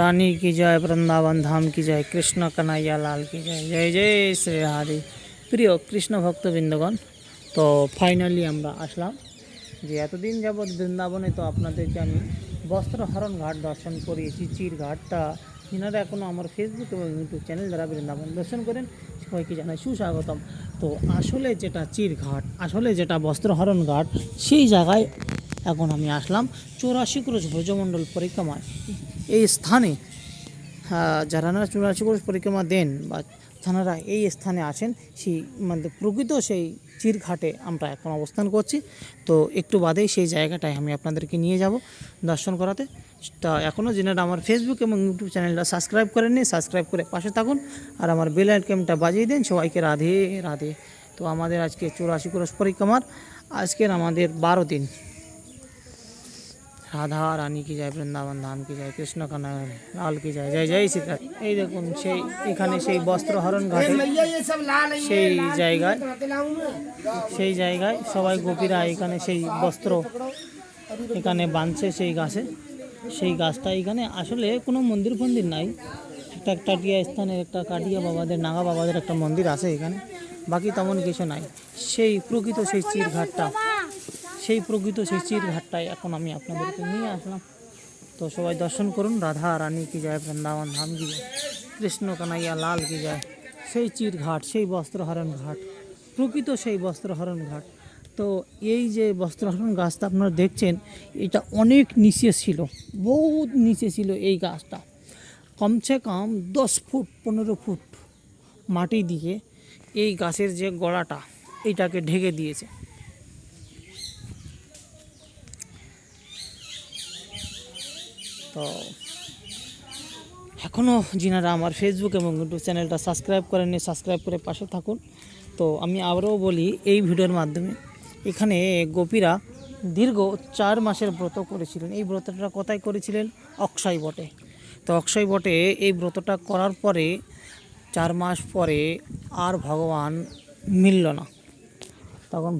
রানী কি জয় বৃন্দাবন ধাম কি জয় কৃষ্ণ কানাইয়া লাল কি জয় জয় জয় শ্রী হারি প্রিয় কৃষ্ণ ভক্তবৃন্দগণ তো ফাইনালি আমরা আসলাম। যে এতদিন যাবৎ বৃন্দাবনে তো আপনাদেরকে আমি বস্ত্রহরণ ঘাট দর্শন করিয়েছি, চির ঘাটটা। এনারা এখনও আমার ফেসবুক এবং ইউটিউব চ্যানেল দ্বারা বৃন্দাবন দর্শন করেন, সবাইকে জানাই সুস্বাগতম। তো আসলে যেটা চির ঘাট, আসলে যেটা বস্ত্রহরণ ঘাট, সেই জায়গায় এখন আমি আসলাম। চৌরাশি ক্রোশ ভোজমণ্ডল পরিক্রমায়। এই স্থানে যারা ক্রোশ পরিক্রমা দেন বা যারা এই স্থানে আসেন সেই মানে প্রকৃত সেই চিরঘাটে আমরা এখন অবস্থান করছি। তো একটু বাদেই সেই জায়গাটায় আমি আপনাদেরকে নিয়ে যাব দর্শন করাতে। তা এখনও যেনারা আমার ফেসবুক এবং ইউটিউব চ্যানেলটা সাবস্ক্রাইব করেননি সাবস্ক্রাইব করে পাশে থাকুন। আর আমার বেল আইকনটা বাজিয়ে দেন, সবাইকে রাধে রাধে। তো আমাদের আজকে চৌরাশি ক্রোশ পরিক্রমার, আজকের আমাদের বারো দিন। রাধা রানী কি যায় বৃন্দাবন ধাম কি যায় কৃষ্ণ কানা লাল কি যায় জয় জয় সীতা এই দেখুন সেই এখানে সেই বস্ত্রহরণ ঘাটে সেই জায়গায় সেই জায়গায় সবাই গোপীরা এখানে সেই বস্ত্র এখানে বাঁধছে সেই গাছে। সেই গাছটা এখানে আসলে কোনো মন্দির ফন্দির নাই। একটা কাটিয়া স্থানে একটা কাটিয়া বাবাদের নাগা বাবাদের একটা মন্দির আছে এখানে। বাকি তেমন কিছু নাই। সেই প্রকৃত সেই চির ঘাটটা সেই প্রকৃত সেই চির ঘাটটায় এখন আমি আপনাদেরকে নিয়ে আসলাম। তো সবাই দর্শন করুন। রাধা রানী কি যায় বৃন্দাবন ধাম কি যায় কৃষ্ণ কানাইয়া লাল কি যায় সেই চির ঘাট সেই বস্ত্রহরণ ঘাট, প্রকৃত সেই বস্ত্রহরণ ঘাট। তো এই যে বস্ত্রহরণ গাছটা আপনারা দেখছেন, এটা অনেক নিচে ছিল, বহুত নিচে ছিল এই গাছটা। কমসে কম দশ ফুট, পনেরো ফুট মাটি দিয়ে এই গাছের যে গড়াটা এইটাকে ঢেকে দিয়েছে। তো এখনও যিনারা আমার ফেসবুক এবং ইউটিউব চ্যানেলটা সাবস্ক্রাইব করেননি সাবস্ক্রাইব করে পাশে থাকুন। তো আমি আবারও বলি, এই ভিডিওর মাধ্যমে এখানে গোপীরা দীর্ঘ চার মাসের ব্রত করেছিলেন। এই ব্রতটা কোথায় করেছিলেন? অক্ষয় বটে। তো অক্ষয় বটে এই ব্রতটা করার পরে চার মাস পরে আর ভগবান মিলল না। তখন